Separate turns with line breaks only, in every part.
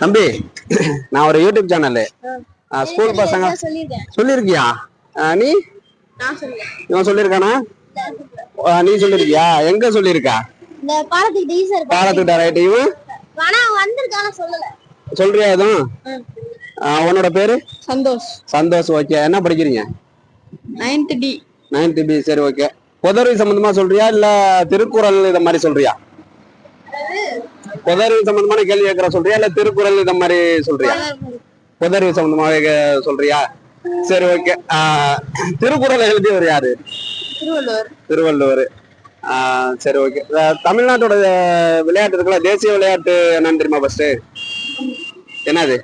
தம்பி நான் ஒரு யூடியூப் சேனலு ஸ்கூல் பசங்க
சொல்லியிருக்கேன்
சொல்லியிருக்கியா நீ? இவன் சொல்லியிருக்கானா நீ சொல்லியிருக்கியா எங்க சொல்லியிருக்கா
இருக்கு
பாலத்துக்கிட்ட ரைட் இவன் சொல்றியா எதுவும்? உன்னோட பேரு?
சந்தோஷ்.
சந்தோஷ் ஓகே என்ன படிக்கிறீங்க?
நைன்த் டி
நைன்த் பி சரி ஓகே புதர்வி சம்பந்தமா சொல்றியா? இல்ல திருக்குறள் இத மாதிரி சொல்றியா? புதர்வி சம்பந்தமான கேள்வி கேட்கற சொல்றியா? இல்ல திருக்குறள் இத மாதிரி சொல்றியா? புதர்வி சம்பந்தமா கே- சொல்றியா? சரி ஓகே திருக்குறள் எழுதியவர் யாரு?
திருவள்ளுவர்.
திருவள்ளுவர். சரி ஓகே தமிழ்நாட்டோட விளையாட்டு இருக்குல்ல தேசிய விளையாட்டு என்னன்னு தெரியுமா ஃபர்ஸ்ட் என்னது?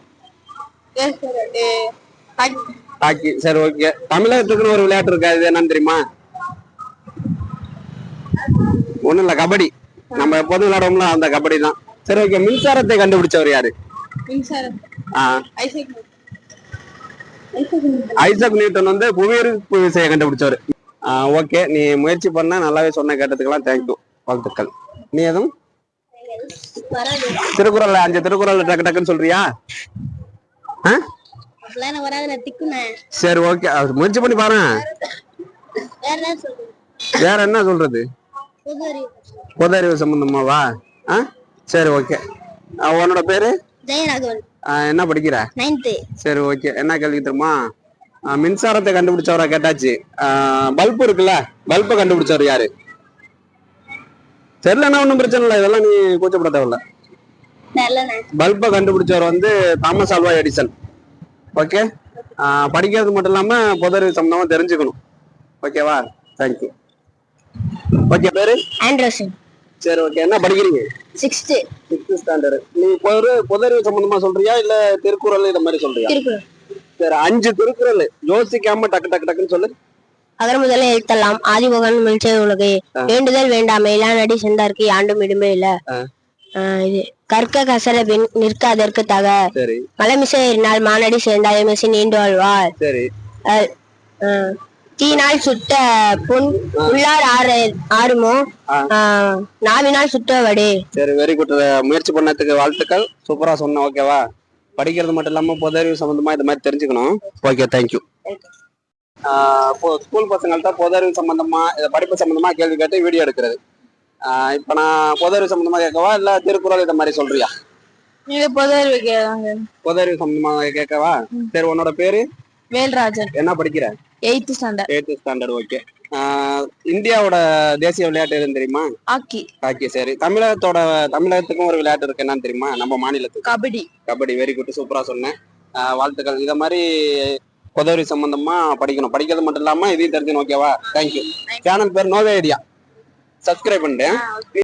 ஹாக்கி. சரி ஓகே தமிழகத்துக்குன்னு ஒரு விளையாட்டு இருக்கா? இது என்னன்னு தெரியுமா? ஒண்ணும் இல்ல கபடி. நம்ம எப்போதும் விளையாடுவோம்ல அந்த கபடி தான் சரி ஓகே மின்சாரத்தை கண்டுபிடிச்சவர் யாரு?
Isaac
Newton. வந்து புவியீர்ப்பு விசையை கண்டுபிடிச்சவர். ஓகே நீ முயற்சி பண்ண நல்லாவே சொன்ன கேட்டதுக்கெல்லாம் தேங்க்யூ வாழ்த்துக்கள். நீ எதுவும்?
வராது
திருக்குறள்ல அஞ்சு திருக்குறள் டக்கு டக்குன்னு சொல்றியா? சரி ஓகே முயற்சி பண்ணி பாரு
வேற என்ன சொல்றது? பொது
சம்பந்தமாவா? ஆ? சரி ஓகே உன்னோட பேரு?
ஜெயராகவன்.
என்ன படிக்கிற?
நைன்த்து.
சரி ஓகே என்ன கேள்வி தெரியுமா? ஆ, மின்சாரத்தை கண்டுபிடிச்சவரா கேட்டாச்சு. பல்ப் இருக்குல்ல பல்பை கண்டுபிடிச்சவர் யாரு? தெரியலன்னா ஒன்றும் பிரச்சனை இல்லை. இதெல்லாம் நீ கூச்சப்பட தேவையில்ல. பல்பை கண்டுபிடிச்சவர் வந்து தாமஸ் ஆல்வா எடிசன். ஓகே படிக்கிறது மட்டும் இல்லாம பொது அறிவு சம்பந்தமா தெரிஞ்சுக்கணும். ஓகேவா தேங்க்யூ ஓகே பேரு?
ஆண்ட்ரசன்
சரி. ஓகே என்ன படிக்கிறீங்க?
சிக்ஸ்த்து
சிக்ஸ்த் ஸ்டாண்டர்ட் நீ பொது பொது அறிவு சம்பந்தமா சொல்றியா? இல்ல திருக்குறள் இந்த மாதிரி சொல்றியா?
திருக்குறள்.
சரி அஞ்சு திருக்குறள். யோசிக்காம டக்கு டக்கு டக்குன்னு சொல்லு.
அகர முதல்ல எழுத்தலாம். ஆதிபகன் மிழ்ச்சை உலகே. வேண்டுதல் வேண்டாமை. இல்லா நடி சென்றார்க்கு யாண்டும் இடுமே இல்ல. இது. கற்க கசர பின் நிற்க அதற்கு தக. மலமிசை ஏறினால் மானடி சேர்ந்தால் எமசி நீண்டு வாழ்வார்
சரி.
தீயினால் சுட்ட புண் உள்ளார் ஆறு ஆறுமோ? நாவினால் சுட்ட வடே
சரி வெரி குட் முயற்சி பண்ணதுக்கு வாழ்த்துக்கள். சூப்பரா சொன்ன ஓகேவா படிக்கிறது மட்டும் இல்லாம பொது அறிவு சம்பந்தமா இந்த மாதிரி தெரிஞ்சுக்கணும். ஓகே தேங்க்யூ இப்போ ஸ்கூல் பசங்கள்ட்ட பொது அறிவு சம்பந்தமா இத படிப்பு சம்பந்தமா கேள்வி கேட்டு வீடியோ எடுக்கிறது. ஆஹ் இப்ப நான் பொது அறிவு சம்பந்தமா கேட்கவா? இல்ல திருக்குறள் இந்த மாதிரி சொல்றியா?
இது பொது அறிவு கேட்காங்க
பொது அறிவு சம்பந்தமா கேட்கவா? சரி உன்னோட பேரு?
வேல்ராஜன்.
என்ன படிக்கிற?
Eighth standard
eighth standard okay இந்தியாவோட தேசிய விளையாட்டு எதுன்னு தெரியுமா?
ஹாக்கி.
ஹாக்கி சரி. தமிழகத்தோட தமிழகத்துக்கும் ஒரு விளையாட்டு இருக்கு. என்னன்னு தெரியுமா? நம்ம மாநிலத்துக்கு.
கபடி.
கபடி வெரி குட் சூப்பரா சொன்னேன். வாழ்த்துக்கள். இத மாதிரி உதவி சம்பந்தமா படிக்கணும். படிக்கிறது மட்டும் இல்லாம இதையும் தெரிஞ்சுக்கணும் ஓகேவா தேங்க்யூ சேனல் பேர் நோவே ஐடியா சப்ஸ்கிரைப் பண்ணிட்டேன்